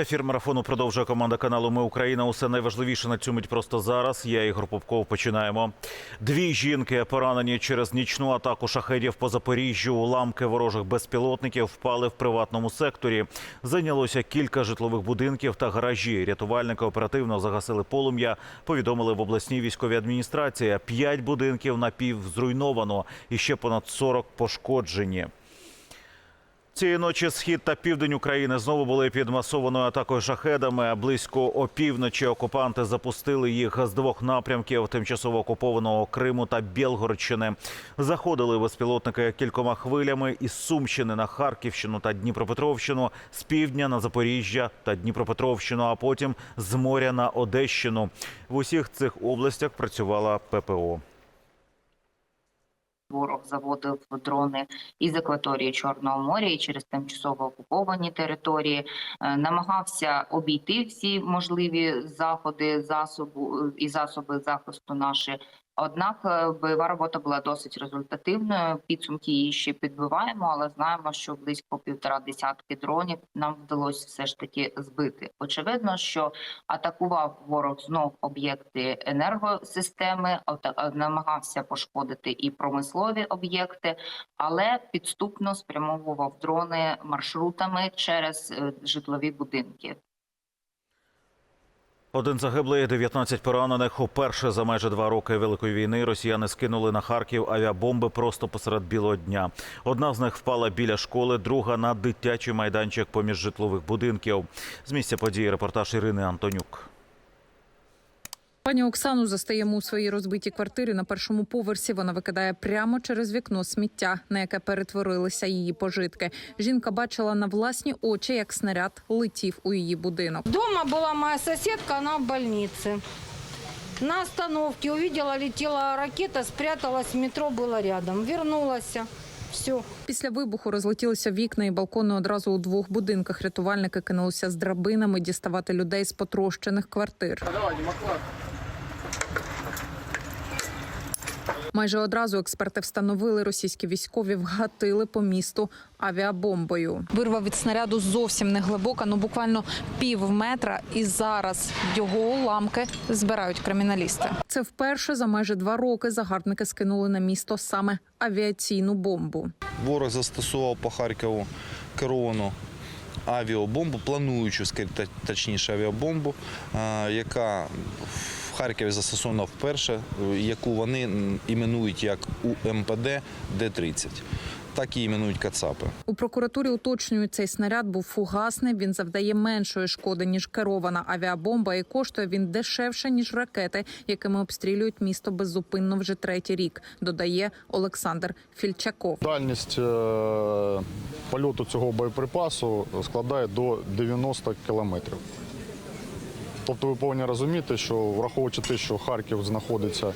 Ефір марафону продовжує команда каналу Ми Україна. Усе найважливіше на цю мить просто зараз. Я Ігор Попков. Починаємо. Дві жінки поранені через нічну атаку шахедів по Запоріжжю. Уламки ворожих безпілотників впали в приватному секторі. Зайнялося кілька житлових будинків та гаражі. Рятувальники оперативно загасили полум'я. Повідомили в обласній військовій адміністрації. П'ять будинків напів зруйновано і ще понад 40 пошкоджені. Цієї ночі схід та південь України знову були під масованою атакою шахедами. Близько опівночі окупанти запустили їх з двох напрямків тимчасово окупованого Криму та Білгородщини. Заходили безпілотники кількома хвилями із Сумщини на Харківщину та Дніпропетровщину, з півдня на Запоріжжя та Дніпропетровщину, а потім з моря на Одещину. В усіх цих областях працювала ППО. Ворог заводив дрони із акваторії Чорного моря і через тимчасово окуповані території, Е, намагався обійти всі можливі заходи засобу і засоби захисту наші. Однак е, бойова робота була досить результативною. Підсумки її ще підбиваємо, але знаємо, що близько півтора десятки дронів нам вдалося все ж таки збити. Очевидно, що атакував ворог знов об'єкти енергосистеми, ата- намагався пошкодити і промислові об'єкти, але підступно спрямовував дрони маршрутами через е, житлові будинки. Один загиблий, 19 поранених. Уперше за майже два роки великої війни росіяни скинули на Харків авіабомби просто посеред білого дня. Одна з них впала біля школи, друга на дитячий майданчик поміж житлових будинків. З місця події репортаж Ірини Антонюк. Пані Оксану застаємо у своїй розбитій квартирі на першому поверсі. Вона викидає прямо через вікно сміття, на яке перетворилися її пожитки. Жінка бачила на власні очі, як снаряд летів у її будинок. Дома была моя соседка, она в больнице. На остановке увидела, летела ракета, спряталась, метро было рядом. Вернулась. Все. Після вибуху розлетілися вікна і балкони одразу у двох будинках. Рятувальники кинулися з драбинами діставати людей з потрощених квартир. Майже одразу експерти встановили, російські військові вгатили по місту авіабомбою. Вирва від снаряду зовсім не глибока, ну буквально пів метра. І зараз його уламки збирають криміналісти. Це вперше за майже два роки загарбники скинули на місто саме авіаційну бомбу. Ворог застосував по Харкову керовану авіабомбу, плануючу, точніше авіабомбу, яка Харкові застосована вперше, е, яку вони іменують як УМПД Д-30. Так і іменують Кацапи. У прокуратурі уточнюють, цей снаряд був фугасний. Він завдає меншої шкоди ніж керована авіабомба, і коштує він дешевше ніж ракети, якими обстрілюють місто беззупинно вже третій рік. Додає Олександр Фільчаков. Дальність е, польоту цього боєприпасу складає до 90 кілометрів. Тобто ви повинні розуміти, що враховуючи те, що Харків знаходиться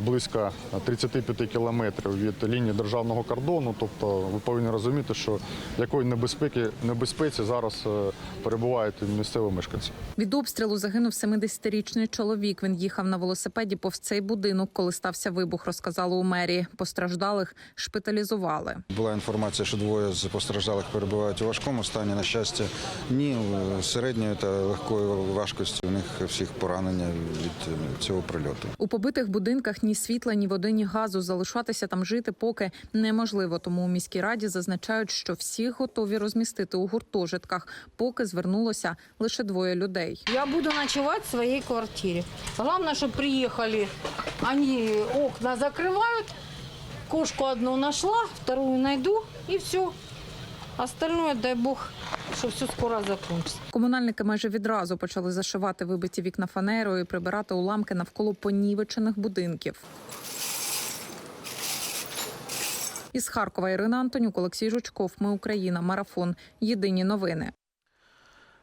близько 35 кілометрів від лінії державного кордону, тобто ви повинні розуміти, що якої небезпеки небезпеці зараз е, перебувають місцеві мешканці. Від обстрілу загинув 70-річний чоловік. Він їхав на велосипеді повз цей будинок, коли стався вибух. Розказали у мерії. Постраждалих шпиталізували. Була інформація, що двоє з постраждалих перебувають у важкому стані. На щастя, ні е, середньої та легкої важкості. У них всіх поранення від е, цього прильоту. У побитих будинках ні світла, ні води, ні газу. Залишатися там жити поки неможливо. Тому у міській раді зазначають, що всіх готові розмістити у гуртожитках, поки звернулося лише двоє людей. Я буду ночевать в своей квартире. Главное, чтобы приехали, они окна закрывают, кошку одну нашла, вторую найду и все. Остальное, дай бог, что все скоро закінчиться. Комунальники майже відразу почали зашивати вибиті вікна фанерою і прибирати уламки навколо понівечених будинків. Із Харкова Ірина Антонюк, Олексій Жучков. Ми Україна. Марафон. Єдині новини.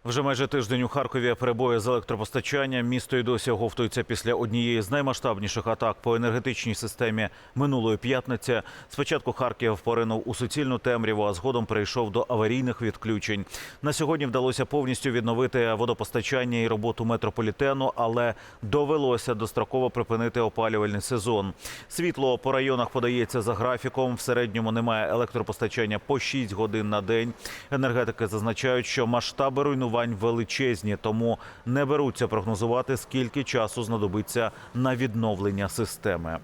Вже майже тиждень у Харкові перебої з електропостачанням. Місто й досі оговтується після однієї з наймасштабніших атак по енергетичній системі минулої п'ятниці. Спочатку Харків поринув у суцільну темряву, а згодом перейшов до аварійних відключень. На сьогодні вдалося повністю відновити водопостачання і роботу метрополітену, але довелося достроково припинити опалювальний сезон. Світло по районах подається за графіком. В середньому немає електропостачання по 6 годин на день. Енергетики зазначають, що масштаби руйнувань руйнувань величезні, тому не беруться прогнозувати, скільки часу знадобиться на відновлення системи.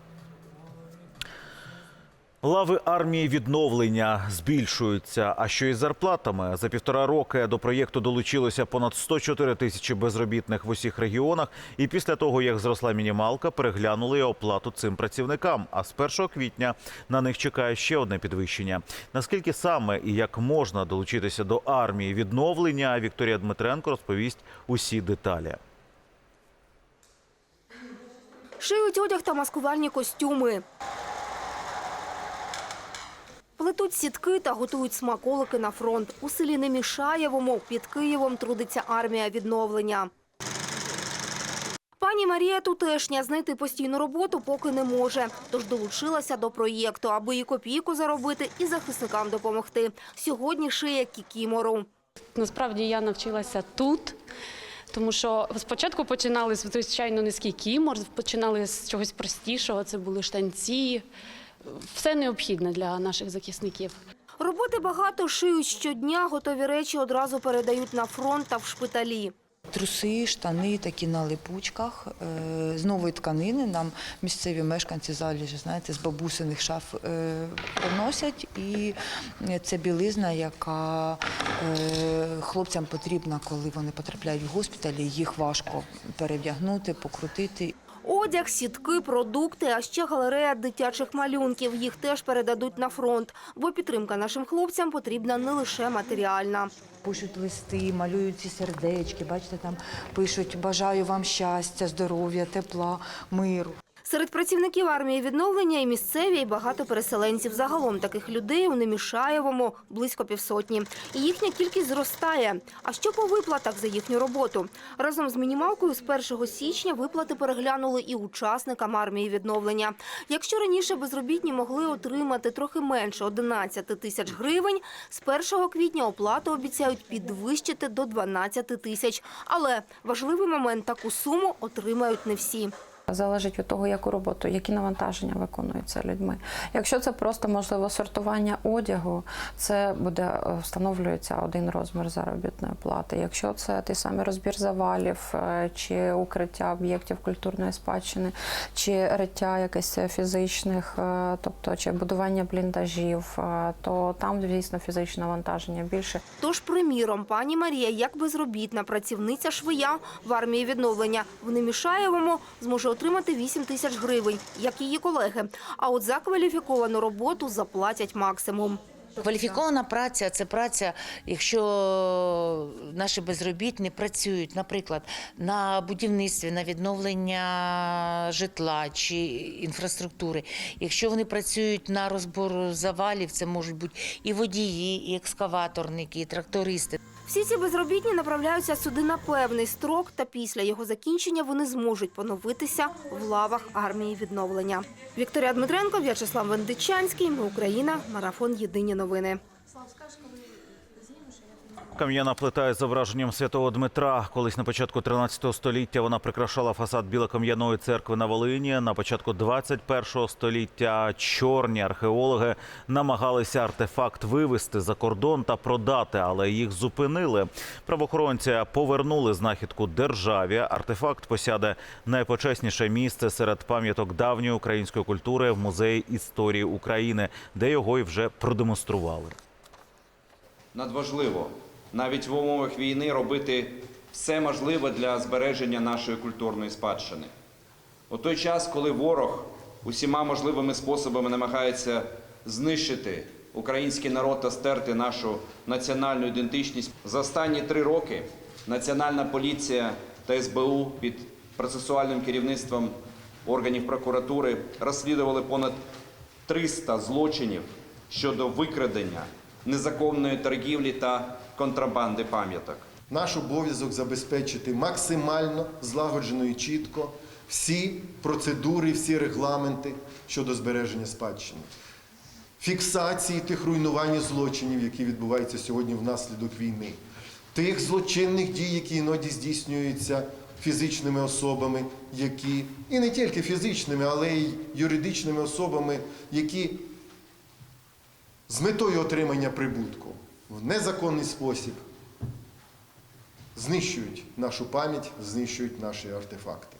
Лави армії відновлення збільшуються. А що із зарплатами? За півтора роки до проєкту долучилося понад 104 тисячі безробітних в усіх регіонах. І після того, як зросла мінімалка, переглянули оплату цим працівникам. А з 1 квітня на них чекає ще одне підвищення. Наскільки саме і як можна долучитися до армії відновлення? Вікторія Дмитренко розповість усі деталі. Шиють одяг та маскувальні костюми. Плетуть сітки та готують смаколики на фронт. У селі Немішаєвому під Києвом трудиться армія відновлення. Пані Марія тутешня знайти постійну роботу поки не може. Тож долучилася до проєкту, аби і копійку заробити, і захисникам допомогти. Сьогодні шиє кікімору. Насправді я навчилася тут, тому що спочатку починали з звичайно низький кімор, починали з чогось простішого. Це були штанці, все необхідне для наших захисників. Роботи багато шиють щодня, готові речі одразу передають на фронт та в шпиталі. Труси, штани такі на липучках е, з нової тканини. Нам місцеві мешканці заліжі, знаєте, з бабусиних шаф е, приносять. І це білизна, яка е, хлопцям потрібна, коли вони потрапляють в госпіталі. Їх важко перевдягнути, покрутити. Одяг, сітки, продукти, а ще галерея дитячих малюнків. Їх теж передадуть на фронт, бо підтримка нашим хлопцям потрібна не лише матеріальна. Пишуть листи, малюють ці сердечки. Бачите, там пишуть бажаю вам щастя, здоров'я, тепла, миру. Серед працівників армії відновлення і місцеві, і багато переселенців. Загалом таких людей у Немішаєвому близько півсотні. І їхня кількість зростає. А що по виплатах за їхню роботу? Разом з мінімалкою з 1 січня виплати переглянули і учасникам армії відновлення. Якщо раніше безробітні могли отримати трохи менше 11 тисяч гривень, з 1 квітня оплату обіцяють підвищити до 12 тисяч. Але важливий момент – таку суму отримають не всі. Залежить від того, яку роботу, які навантаження виконуються людьми. Якщо це просто можливо сортування одягу, це буде е, встановлюється один розмір заробітної плати. Якщо це той самий розбір завалів е, чи укриття об'єктів культурної спадщини, чи риття якесь фізичних, е, тобто чи будування бліндажів, то там, звісно, фізичне навантаження більше. Тож, приміром, пані Марія, як безробітна працівниця швия в армії відновлення в Немішаєвому зможе отримати 8 тисяч гривень, як її колеги. А от за кваліфіковану роботу заплатять максимум. Кваліфікована праця це праця, якщо наші безробітні працюють, наприклад, на будівництві, на відновлення житла чи інфраструктури. Якщо вони працюють на розбор завалів, це можуть бути і водії, і екскаваторники, і трактористи. Всі ці безробітні направляються сюди на певний строк, та після його закінчення вони зможуть поновитися в лавах армії відновлення. Вікторія Дмитренко, В'ячеслав Вендичанський. Ми Україна. Марафон. Єдині новини. Кам'яна плита із зображенням святого Дмитра. Колись на початку 13 століття вона прикрашала фасад Білокам'яної церкви на Волині. На початку 21 століття чорні археологи намагалися артефакт вивезти за кордон та продати, але їх зупинили. Правоохоронці повернули знахідку державі. Артефакт посяде найпочесніше місце серед пам'яток давньої української культури в музеї історії України, де його і вже продемонстрували. надважливо навіть в умовах війни робити все можливе для збереження нашої культурної спадщини. У той час, коли ворог усіма можливими способами намагається знищити український народ та стерти нашу національну ідентичність, за останні три роки Національна поліція та СБУ під процесуальним керівництвом органів прокуратури розслідували понад 300 злочинів щодо викрадення незаконної торгівлі та контрабанди пам'яток. Наш обов'язок забезпечити максимально злагоджено і чітко всі процедури, всі регламенти щодо збереження спадщини. Фіксації тих руйнувань злочинів, які відбуваються сьогодні внаслідок війни, тих злочинних дій, які іноді здійснюються фізичними особами, які і не тільки фізичними, але й юридичними особами, які з метою отримання прибутку в незаконний спосіб знищують нашу пам'ять, знищують наші артефакти.